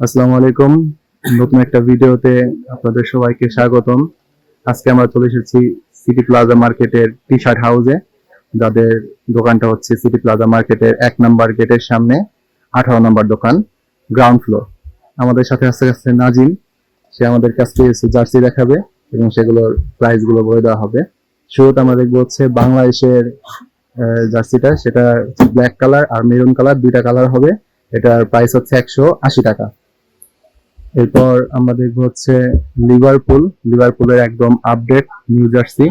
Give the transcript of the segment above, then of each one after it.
আসসালামু আলাইকুম। নতুন একটা ভিডিওতে আপনাদের সবাইকে স্বাগতম। আজকে আমরা চলে এসেছি সিটি প্লাজা মার্কেটের টি শার্ট হাউসে যাদের দোকানটা হচ্ছে সিটি প্লাজা মার্কেটের এক নম্বর গেটের সামনে, আঠারো নম্বর দোকান গ্রাউন্ড ফ্লোর আমাদের সাথে আস্তে আস্তে নাজিম। সে আমাদের কাছ থেকে জার্সি দেখাবে এবং সেগুলোর প্রাইসগুলো বলে দেওয়া হবে। শুরুতে আমরা দেখব হচ্ছে বাংলাদেশের জার্সিটা। সেটা ব্ল্যাক কালার আর মেরুন কালার দুইটা কালার হবে। এটার প্রাইস হচ্ছে একশো আশি টাকা। এরপর আমরা দেখব হচ্ছে লিভারপুল লিভারপুলের একদম আপডেট নিউ জার্সি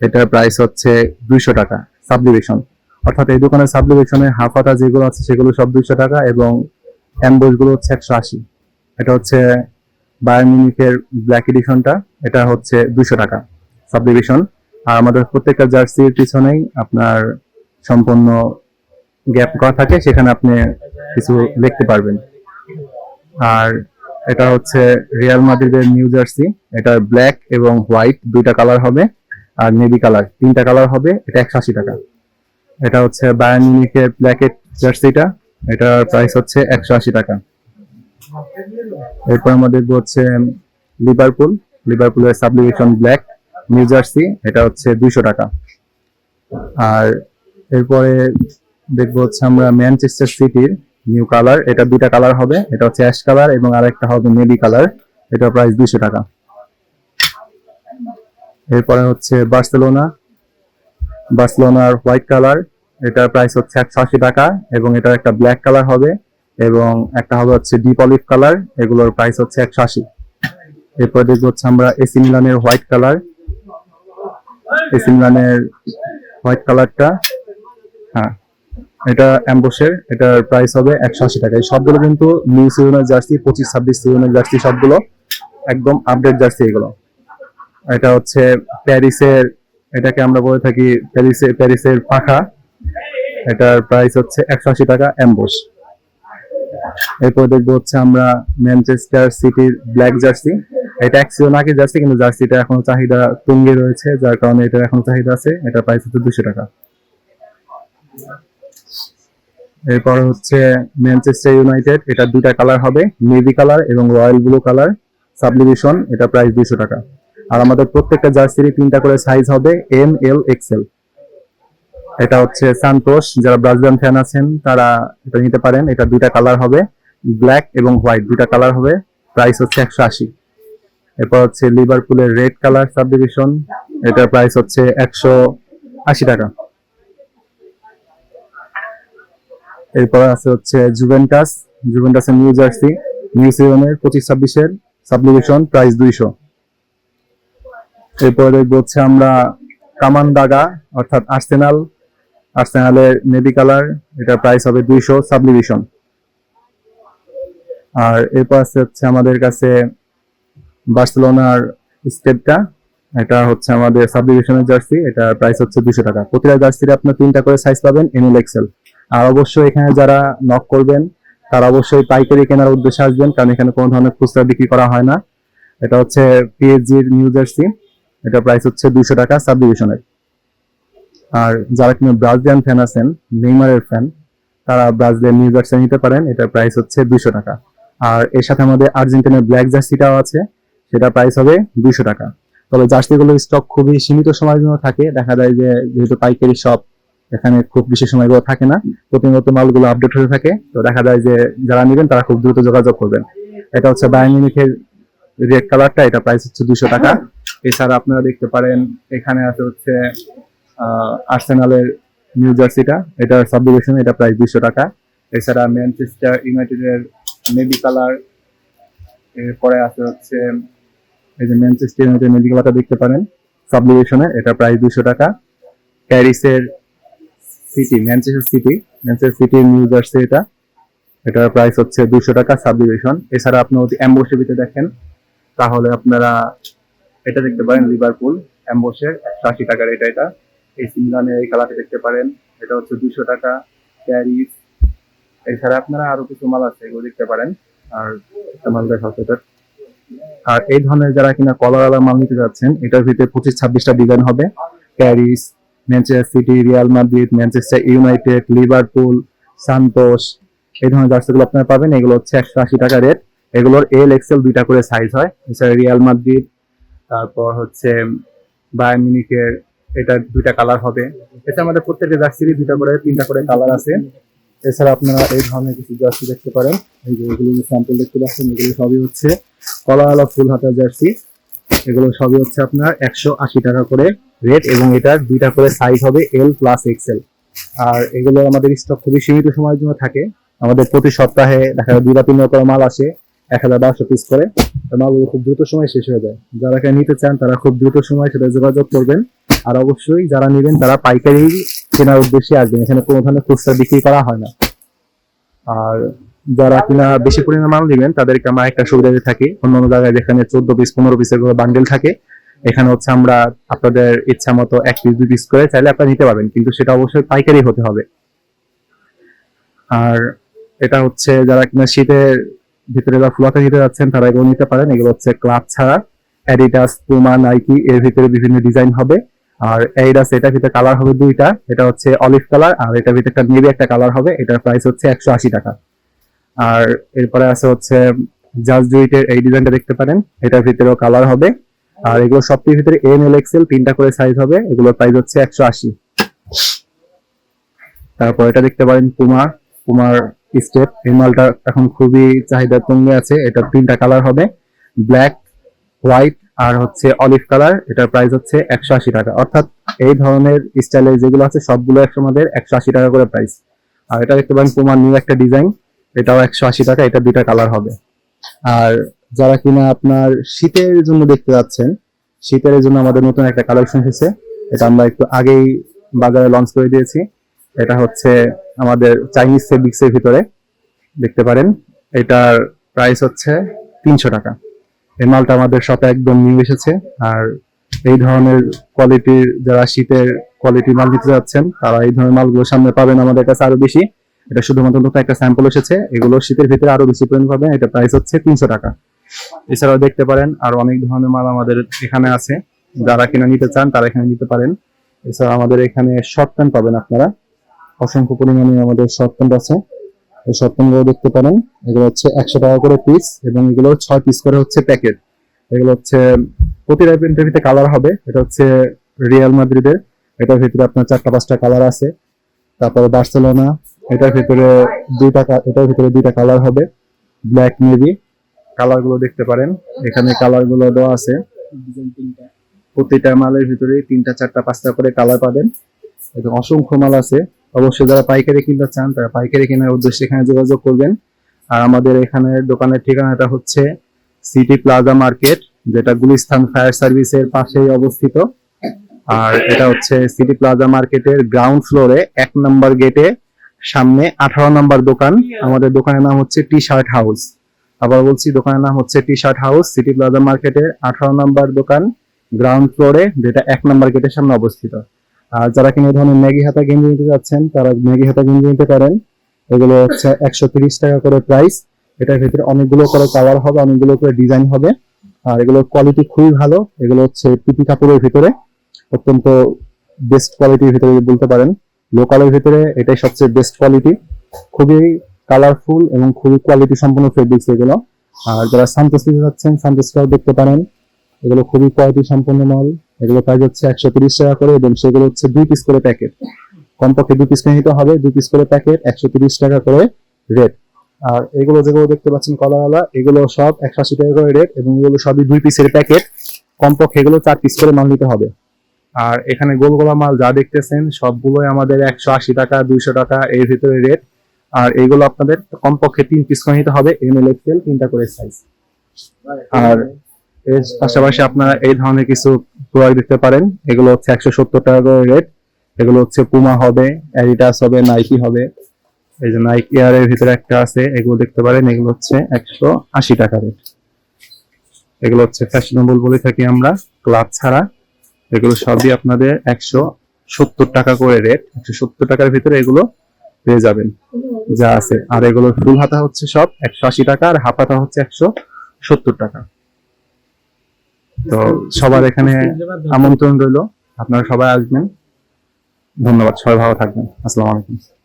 এটার প্রাইস হচ্ছে দুইশো টাকা সাবডিভিশন অর্থাৎ এই দোকানের সাবডিভিশনের হাফ হাতা যেগুলো আছে সেগুলো সব দুইশো টাকা এবং অ্যাম্বোজগুলো হচ্ছে একশো আশি। এটা হচ্ছে বায়ার মিউনিকের ব্ল্যাক এডিশনটা এটা হচ্ছে দুইশো টাকা সাবডিভিশন আর আমাদের প্রত্যেকটা জার্সির পিছনেই আপনার সম্পূর্ণ গ্যাপ করা থাকে, সেখানে আপনি কিছু লিখতে পারবেন। আর এটা হচ্ছে রিয়াল মাদ্রিদের নিউ জার্সি এটা ব্ল্যাক এবং হোয়াইট দুইটা কালার হবে আর নেভি কালার তিনটা কালার হবে, এটা একশো আশি টাকা। এটা হচ্ছে বায়ান মিউনিকের ব্ল্যাকেট জার্সিটা এটার প্রাইস হচ্ছে একশো আশি টাকা। এরপর আমাদের হচ্ছে লিভারপুল লিভারপুলের সাবলিভেশন ব্ল্যাক নিউ জার্সি এটা হচ্ছে দুইশো টাকা। আর এরপরে দেখব হচ্ছে আমরা ম্যানচেস্টার সিটির নিউ কালার এটা দুইটা কালার হবে, এটা হচ্ছে অ্যাশ কালার এবং আরেকটা হবে নেভি কালার এটা প্রাইস দুইশো টাকা। এরপরে হচ্ছে বার্সেলোনা বার্সেলোনার হোয়াইট কালার এটার প্রাইস হচ্ছে একশো আশি টাকা এবং এটার একটা ব্ল্যাক কালার হবে এবং একটা হবে হচ্ছে ডিপ অলিভ কালার এগুলোর প্রাইস হচ্ছে একশো আশি। এরপর দেখব হচ্ছে আমরা এসি মিলানের হোয়াইট কালার এসি মিলানের হোয়াইট কালারটা এটা অ্যাম্বোসের এটার প্রাইস হবে একশো আশি টাকা। এই সবগুলো কিন্তু নিউ সিজনের জার্সি পঁচিশ, ছাব্বিশ সিজনের জার্সি সবগুলো একদম আপডেট জার্সি এগুলো। এটা হচ্ছে প্যারিসের, এটাকে আমরা বলে থাকি প্যারিসের প্যারিসের পাখা। এটার প্রাইস হচ্ছে একশো আশি টাকা অ্যাম্বোস এরপর দেখব হচ্ছে আমরা ম্যানচেস্টার সিটির ব্ল্যাক জার্সি এটা এক সিজন আগে জার্সি কিন্তু জার্সিটা এখন চাহিদা তুঙ্গে রয়েছে, যার কারণে এটার এখন চাহিদা আছে। এটা প্রাইস হচ্ছে দুশো টাকা। এরপর হচ্ছে ম্যানচেস্টার ইউনাইটেড এটা দুইটা কালার হবে নেভি কালার এবং রয়্যাল ব্লু কালার সাবলিভিশন এটা প্রাইস দুইশো টাকা। আর আমাদের প্রত্যেকটা জার্সিরই তিনটা করে সাইজ হবে এম এল এক্সেল এটা হচ্ছে সান্তোষ যারা ব্রাজিলিয়ান ফ্যান আছেন, তারা এটা নিতে পারেন। এটা দুইটা কালার হবে ব্ল্যাক এবং হোয়াইট দুটা কালার হবে প্রাইস হচ্ছে একশো আশি। এরপর হচ্ছে লিভারপুলের রেড কালার সাবডিভিশন এটার প্রাইস হচ্ছে একশো আশি টাকা। এরপর আছে হচ্ছে জুভেন্টাস জুভেন্টাসের নিউ জার্সি নিউ সিজনের পঁচিশ, ছাব্বিশের সাবলিভিশন প্রাইস দুইশো। এরপর দেখব হচ্ছে আমরা কামান দাগা অর্থাৎ আর্সেনাল আর্সেনালের নেভি কালার এটা প্রাইস হবে দুইশো সাবলিভিশন আর এরপর আছে হচ্ছে আমাদের কাছে বার্সেলোনার স্টেপটা এটা হচ্ছে আমাদের সাবডিভিশনের জার্সি এটা প্রাইস হচ্ছে দুশো টাকা। প্রতিটা জার্সিতে আপনার তিনটা করে সাইজ পাবেন এনুল এক্সেল আর অবশ্যই এখানে যারা নক করবেন, তারা অবশ্যই পাইকারি কেনার উদ্দেশ্যে আসবেন, কারণ এখানে কোনো ধরনের খুচরা বিক্রি করা হয় না। এটা হচ্ছে পিএইচজির নিউ জার্সি এটা প্রাইস হচ্ছে দুইশো টাকা সাব ডিভিশনের আর যারা কিনা ব্রাজিলিয়ান ফ্যান আছেন নেইমারের ফ্যান তারা ব্রাজিলের নিউ জার্সি নিতে পারেন এটার প্রাইস হচ্ছে দুইশো টাকা। আর এর সাথে আমাদের আর্জেন্টিনার ব্ল্যাক জার্সিটাও আছে, সেটা প্রাইস হবে দুইশো টাকা। তবে জার্সিগুলোর স্টক খুবই সীমিত সময়ের জন্য থাকে, দেখা যায় যে যেহেতু পাইকারি শপ এখানে খুব বেশি সময়গুলো থাকে না। প্রতিনিয়ত মালগুলো আপডেট হতে থাকে। তো দেখা যায় যে যারা নেবেন, তারা খুব দ্রুত যোগাযোগ করবেন। এটা হচ্ছে বায়োমিনিকের রেড কালারটা এটা প্রাইস হচ্ছে দুশো টাকা। এছাড়া আপনারা দেখতে পারেন, এখানে আছে হচ্ছে আর্সেনালের নিউ জার্সিটা এটা সাবডিভিশন এটা প্রাইস দুশো টাকা। এছাড়া ম্যানচেস্টার ইউনাইটেডের নেভি কালার এরপরে আছে হচ্ছে, এই যে ম্যানচেস্টার ইউনাইটেড নেভি কালারটা দেখতে পারেন। সাবডিভিশনের এটা প্রাইস দুশো টাকা। প্যারিসের City Manchester City Manchester City new jersey এটা। এটার প্রাইস হচ্ছে দুশো টাকা সাবডিভিশন এছাড়া আপনি যদি অ্যাম্বোসিবিতে দেখেন, তাহলে আপনারা এটা দেখতে পারেন লিভারপুল অ্যাম্বোসের একশো আশি টাকার এটা এটা। এই সিমিলানের এই কালারটা দেখতে পারেন, এটা হচ্ছে দুশো টাকা। প্যারিস এছাড়া আপনারা আরও কিছু মাল আছে, এগুলো দেখতে পারেন। আর মাল দেখা হচ্ছে আর এই ধরনের যারা কিনা কলার আলার মাল নিতে যাচ্ছেন, এটার ভিতরে পঁচিশ ছাব্বিশটা ডিজাইন হবে। Paris Manchester City Real Madrid Manchester United Liverpool Santos এই ধরনের জার্সিগুলো আপনারা পাবেন। এগুলো হচ্ছে একশো আশি টাকা রেট এগুলোর এল এক্সেল দুইটা করে সাইজ হয়। এছাড়া রিয়াল মাদ্রিদ তারপর হচ্ছে বায়ার মিউনিকের এটা দুইটা কালার হবে। এছাড়া আমাদের প্রত্যেকটা জার্সিরই দুইটা করে, তিনটা করে কালার আছে। এছাড়া আপনারা এই ধরনের কিছু জার্সি দেখতে পারেন। এই যে এগুলো স্যাম্পল দেখতে পাচ্ছেন, এগুলো সবই হচ্ছে কলাওয়ালা ফুল হাতা জার্সি। এগুলো সবই হচ্ছে আপনার একশো আশি টাকা করে রেট এবং এটার দুইটা করে সাইজ হবে এল প্লাস এক্সেল আর এগুলো আমাদের স্টক খুবই সীমিত সময়ের জন্য থাকে। আমাদের প্রতি সপ্তাহে দেখা যায় দুই বা তিন করে মাল আসে, এক হাজার বারোশো পিস করে। মালগুলো খুব দ্রুত সময় শেষ হয়ে যায়। যারা এখানে নিতে চান, তারা খুব দ্রুত সময় সেটা যোগাযোগ করবেন। আর অবশ্যই যারা নেবেন, তারা পাইকারি কেনার উদ্দেশ্যে আসবেন। এখানে কোনো ধরনের খুচরা বিক্রি করা হয় না। আর যারা কিনা বেশি পরিমাণে মাল নেবেন, তাদেরকে আমরা একটা সুবিধা দিয়ে থাকি। অন্য অন্য জায়গায় যেখানে চোদ্দ পিস পনেরো পিসের করে বান্ডেল থাকে, এখানে হচ্ছে আমরা আপনাদের ইচ্ছা মতো এক পিস দুই পিস করে চাইলে আপনারা নিতে পারবেন, কিন্তু সেটা অবশ্যই পাইকারি হতে হবে। আর এটা হচ্ছে যারা কিনা শীতের ভিতরে বা ফ্লোতে নিতে যাচ্ছেন, তারা এগুলো নিতে পারেন। এগুলো হচ্ছে ক্লাব ছাড়া অ্যাডিডাস পুমা নাইকি এর ভিতরে বিভিন্ন ডিজাইন হবে। আর অ্যাডিডাস এটার ভিতরে কালার হবে দুইটা, এটা হচ্ছে অলিভ কালার আর এটার ভিতরে একটা নেভি একটা কালার হবে, এটার প্রাইস হচ্ছে একশো আশি টাকা। আর এরপরে আছে হচ্ছে জাস্ট এই ডিজাইনটা দেখতে পারেন, এটার ভিতরেও কালার হবে। আর এগুলো সবটির ভিতরে এম এল এক্সেল তিনটা করে সাইজ হবে। এগুলোর প্রাইস হচ্ছে একশো আশি। তারপর এটা দেখতে পারেন পুমা পুমার স্টেপ এই মালটা এখন খুবই চাহিদা কমে আছে। এটা তিনটা কালার হবে। ব্ল্যাক হোয়াইট আর হচ্ছে অলিভ কালার এটার প্রাইস হচ্ছে একশো আশি টাকা। অর্থাৎ এই ধরনের স্টাইলের যেগুলো আছে, সবগুলো একশো আমাদের একশো আশি টাকা করে প্রাইস আর এটা দেখতে পারেন পুমার নিউ একটা ডিজাইন এটাও একশো আশি টাকা, এটা দুইটা কালার হবে। আর যারা কিনা আপনার শীতের জন্য দেখতে যাচ্ছেন, শীতের জন্য আমাদের নতুন একটা কালেকশন এসেছে। এটা আমরা একটু আগেই বাজারে লঞ্চ করে দিয়েছি। এটা হচ্ছে আমাদের চাইনিজ ফেব্রিক্স এর ভিতরে, দেখতে পারেন। এটার প্রাইস হচ্ছে তিনশো টাকা। এই মালটা আমাদের শপে একদম নিউ এসেছে। আর এই ধরনের কোয়ালিটির যারা শীতের কোয়ালিটি মাল দিতে যাচ্ছেন, তারা এই ধরনের মালগুলো সামনে পাবেন আমাদের কাছে আরও বেশি। এটা শুধুমাত্র একটা স্যাম্পল এসেছে, এগুলো শীতের ভিতরে আরও বেশি পরিমাণ পাবেন এটা প্রাইস হচ্ছে তিনশো টাকা। এছাড়াও দেখতে পারেন, আর অনেক ধরনের মাল আমাদের এখানে আছে। যারা কিনা নিতে চান, তারা এখানে নিতে পারেন। এছাড়া আমাদের এখানে শর্ট প্যান্ট পাবেন আপনারা। অসংখ্য পরিমাণে আমাদের শর্ট প্যান্ট আছে। এই শর্ট প্যান্টগুলো দেখতে পারেন, এগুলো হচ্ছে একশো টাকা করে পিস এবং এগুলো ছয় পিস করে হচ্ছে প্যাকেট এগুলো হচ্ছে প্রতিটা প্যান্টের ভিতরে কালার হবে। এটা হচ্ছে রিয়াল মাদ্রিদের এটার ভিতরে আপনার চারটা পাঁচটা কালার আছে। তারপরে বার্সেলোনা এটার ভিতরে দুইটা এটার ভিতরে দুইটা কালার হবে। ব্ল্যাক নেভি কালারগুলো দেখতে পারেন। এখানে কালারগুলো দেওয়া আছে। প্রতিটা মালের ভিতরে তিনটা, চারটা, পাঁচটা করে কালার পাবেন। এবং অসংখ্য মাল আছে। অবশ্যই যারা পাইকারি কিনতে চান, তারা পাইকারি কেনার উদ্দেশ্যে এখানে যোগাযোগ করবেন। আর আমাদের এখানে দোকানের ঠিকানাটা হচ্ছে সিটি প্লাজা মার্কেট যেটা গুলিস্তান ফায়ার সার্ভিসের পাশেই অবস্থিত। আর এটা হচ্ছে সিটি প্লাজা মার্কেটের গ্রাউন্ড ফ্লোরে এক নম্বর গেটে সামনে আঠারো নম্বর দোকান। আমাদের দোকানের নাম হচ্ছে টি শার্ট হাউস আবার বলছি দোকানের নাম হচ্ছে T shirt house city plaza মার্কেটের আঠারো নম্বর দোকান গ্রাউন্ড ফ্লোরে যেটা এক নম্বর গেটের সামনে অবস্থিত। আর যারা কিনা ধরনের ম্যাগি হাতা গেঞ্জি নিতে যাচ্ছেন, তারা ম্যাগি হাতা গেঞ্জি নিতে পারেন। এগুলো হচ্ছে একশো তিরিশ টাকা করে প্রাইস এটার ভিতরে অনেকগুলো করে কালার হবে, অনেকগুলো করে ডিজাইন হবে। আর এগুলোর কোয়ালিটি খুবই ভালো। এগুলো হচ্ছে পিপি কাপড়ের ভিতরে। অত্যন্ত বেস্ট কোয়ালিটির ভিতরে বলতে পারেন। লোকালের ভিতরে এটাই সবচেয়ে বেস্ট কোয়ালিটি খুবই কালারফুল এবং খুবই কোয়ালিটি সম্পন্ন ফেব্রিক্স এগুলো। আর যারা সান্তোস নিতে যাচ্ছেন সান্তোসটাও দেখতে পারেন। এগুলো খুবই কোয়ালিটি সম্পন্ন মাল। এগুলো প্রাইস হচ্ছে একশো তিরিশ টাকা করে এবং সেগুলো হচ্ছে দুই পিস করে প্যাকেট কমপক্ষে দুই পিস নিতে হবে, দুই পিস করে প্যাকেট একশো তিরিশ টাকা করে রেট আর এগুলো যেগুলো দেখতে পাচ্ছেন কলাওয়ালা এগুলো সব একশো আশি টাকা করে রেট এবং এগুলো সবই দুই পিসের প্যাকেট কমপক্ষে এগুলো চার পিস করে মাল নিতে হবে। আর এখানে গোলগোলা মাল যা দেখতেছেন, সবগুলোই আমাদের একশো আশি টাকা, দুইশো টাকা, এর ভিতরে রেট। আর এগুলো আপনাদের কমপক্ষে তিন পিস করে নিতে হবে, এম এল এক্সেল তিনটা করে সাইজ আর এর পাশাপাশি আপনারা এই ধরনের কিছু প্রোডাক্ট দেখতে পারেন, এগুলো হচ্ছে একশো সত্তর টাকা করে রেট। এগুলো হচ্ছে পুমা হবে অ্যাডিডাস হবে নাইকি হবে। এই যে নাইকি এয়ার এর ভিতরে একটা আছে, এগুলো দেখতে পারেন, এগুলো হচ্ছে একশো আশি টাকা রেট। এগুলো হচ্ছে ফ্যাশনেবল বলে থাকি আমরা ক্লাব ছাড়া। এগুলো সবই আপনাদের একশো সত্তর টাকা করে রেট একশো সত্তর টাকার ভিতরে এগুলো পেয়ে যাবেন যা আছে। আর এগুলো ফুল হাতা হচ্ছে সব একশো আশি টাকা আর হাফ হাতা হচ্ছে একশো সত্তর টাকা। তো সবার এখানে আমন্ত্রণ রইল। আপনারা সবাই আসবেন। ধন্যবাদ। সবাই ভালো থাকবেন। আসসালামু আলাইকুম।